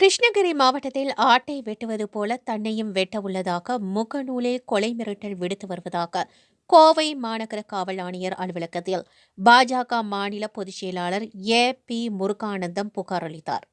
கிருஷ்ணகிரி மாவட்டத்தில் ஆட்டை வெட்டுவது போல தன்னையும் வெட்ட உள்ளதாக முகநூலில் கொலை மிரட்டல் விடுத்து வருவதாக கோவை மாநகர காவல் ஆணையர் அலுவலகத்தில் பாஜக மாநில பொதுச் செயலாளர் ஏ பி முருகானந்தம் புகார் அளித்தார்.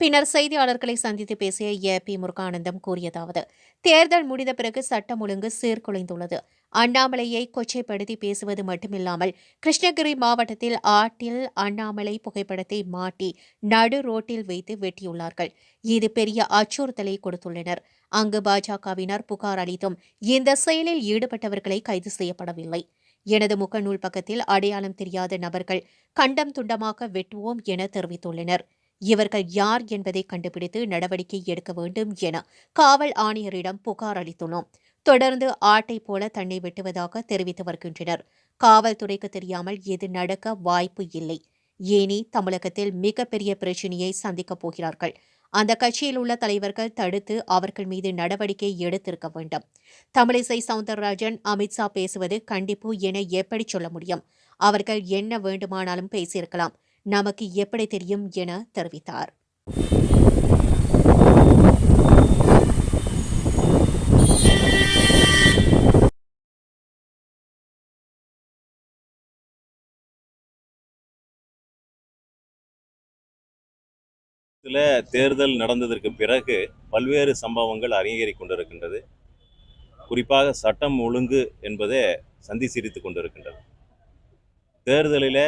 பின்னர் செய்தியாளர்களை சந்தித்து பேசிய ஏ. பி. முருகானந்தம் கூறியதாவது தேர்தல் முடிந்த பிறகு சட்டம் ஒழுங்கு சீர்குலைந்துள்ளது. அண்ணாமலையை கொச்சைப்படுத்தி பேசுவது மட்டுமில்லாமல் கிருஷ்ணகிரி மாவட்டத்தில் ஆட்டில் அண்ணாமலை புகைப்படத்தை மாட்டி நடு ரோட்டில் வைத்து வெட்டியுள்ளார்கள். இது பெரிய அச்சுறுத்தலை கொடுத்துள்ளனர். அங்கு பாஜகவினர் புகார் அளித்தும் இந்த செயலில் ஈடுபட்டவர்களை கைது செய்யப்படவில்லை. எனது முகநூல் பக்கத்தில் அடையாளம் தெரியாத நபர்கள் கண்டம் துண்டமாக வெட்டுவோம் என தெரிவித்துள்ளனர். இவர்கள் யார் என்பதை கண்டுபிடித்து நடவடிக்கை எடுக்க வேண்டும் என காவல் ஆணையரிடம் புகார் அளித்துள்ளோம். தொடர்ந்து ஆட்டை போல தன்னை வெட்டுவதாக தெரிவித்து வருகின்றனர். காவல்துறைக்கு தெரியாமல் இது நடக்க வாய்ப்பு இல்லை. ஏனி தமிழகத்தில் மிகப்பெரிய பிரச்சினையை சந்திக்கப் போகிறார்கள். அந்த கட்சியில் உள்ள தலைவர்கள் தடுத்து அவர்கள் மீது நடவடிக்கை எடுத்திருக்க வேண்டும். தமிழிசை சவுந்தரராஜன் அமித்ஷா பேசுவது கண்டிப்பு என எப்படி சொல்ல முடியும்? அவர்கள் என்ன வேண்டுமானாலும் பேசியிருக்கலாம். நமக்கு எப்படி தெரியும் என தெரிவித்தார். தேர்தல் நடந்ததற்கு பிறகு பல்வேறு சம்பவங்கள் அரங்கேறி கொண்டிருக்கின்றது. குறிப்பாக சட்டம் ஒழுங்கு என்பதே சந்தி சிரித்து கொண்டிருக்கின்றது. தேர்தலில்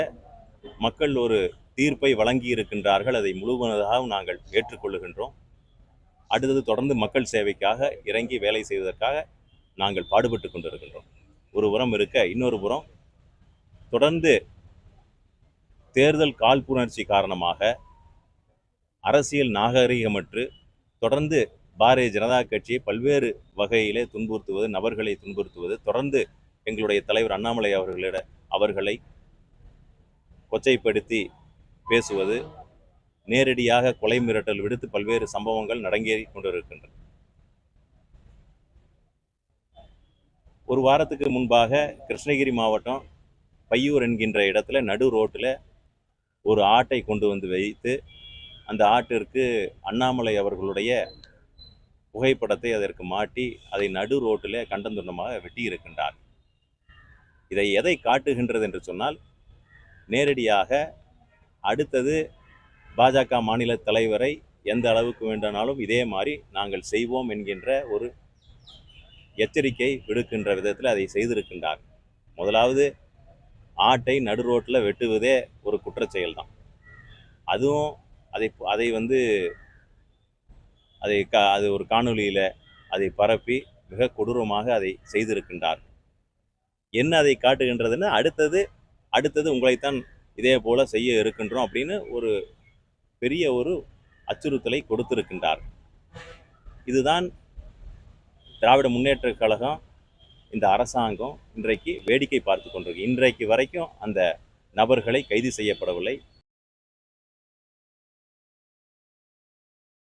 மக்கள் ஒரு தீர்ப்பை வழங்கி இருக்கின்றார்கள் அதை முழுவதாக நாங்கள் ஏற்றுக்கொள்ளுகின்றோம். அடுத்தது தொடர்ந்து மக்கள் சேவைக்காக இறங்கி வேலை செய்வதற்காக நாங்கள் பாடுபட்டு கொண்டிருக்கின்றோம். ஒரு புறம் இருக்க இன்னொரு புறம் தொடர்ந்து தேர்தல் காழ்ப்புணர்ச்சி காரணமாக அரசியல் நாகரிகமற்று தொடர்ந்து பாரதிய ஜனதா கட்சியை பல்வேறு வகையிலே துன்புறுத்துவது நபர்களை துன்புறுத்துவது தொடர்ந்து எங்களுடைய தலைவர் அண்ணாமலை அவர்களிட அவர்களை கொச்சைப்படுத்தி பேசுவது நேரடியாக கொலை மிரட்டல் விடுத்து பல்வேறு சம்பவங்கள் நடங்கேறி கொண்டிருக்கின்றன. ஒரு வாரத்துக்கு முன்பாக கிருஷ்ணகிரி மாவட்டம் பையூர் என்கின்ற இடத்துல நடு ரோட்டில் ஒரு ஆட்டை கொண்டு வந்து வைத்து அந்த ஆட்டிற்கு அண்ணாமலை அவர்களுடைய புகைப்படத்தை அதற்கு மாட்டி அதை நடு ரோட்டில் கண்டந்துண்டமாக வெட்டி இருக்கின்றார் இதை எதை காட்டுகின்றது என்று சொன்னால் நேரடியாக அடுத்தது பாஜக மாநில தலைவரை எந்த அளவுக்கு வேண்டானாலும் இதே மாதிரி நாங்கள் செய்வோம் என்கின்ற ஒரு எச்சரிக்கை விடுக்கின்ற விதத்தில் அதை செய்திருக்கின்றார். முதலாவது ஆட்டை நடு ரோட்டில் வெட்டுவதே ஒரு குற்றச்செயல் தான் அதுவும் அதை அதை வந்து அதை க அது ஒரு காணொளியில் அதை பரப்பி மிக கொடூரமாக அதை செய்திருக்கின்றார். என்ன அதை காட்டுகின்றதுன்னு அடுத்தது அடுத்தது உங்களைத்தான் இதே போல செய்ய இருக்கின்றோம் அப்படின்னு ஒரு பெரிய ஒரு அச்சுறுத்தலை கொடுத்திருக்கின்றார். இதுதான் திராவிட முன்னேற்ற கழகம் இந்த அரசாங்கம் இன்றைக்கு வேடிக்கை பார்த்து கொண்டிருக்கு. இன்றைக்கு வரைக்கும் அந்த நபர்களை கைது செய்யப்படவில்லை.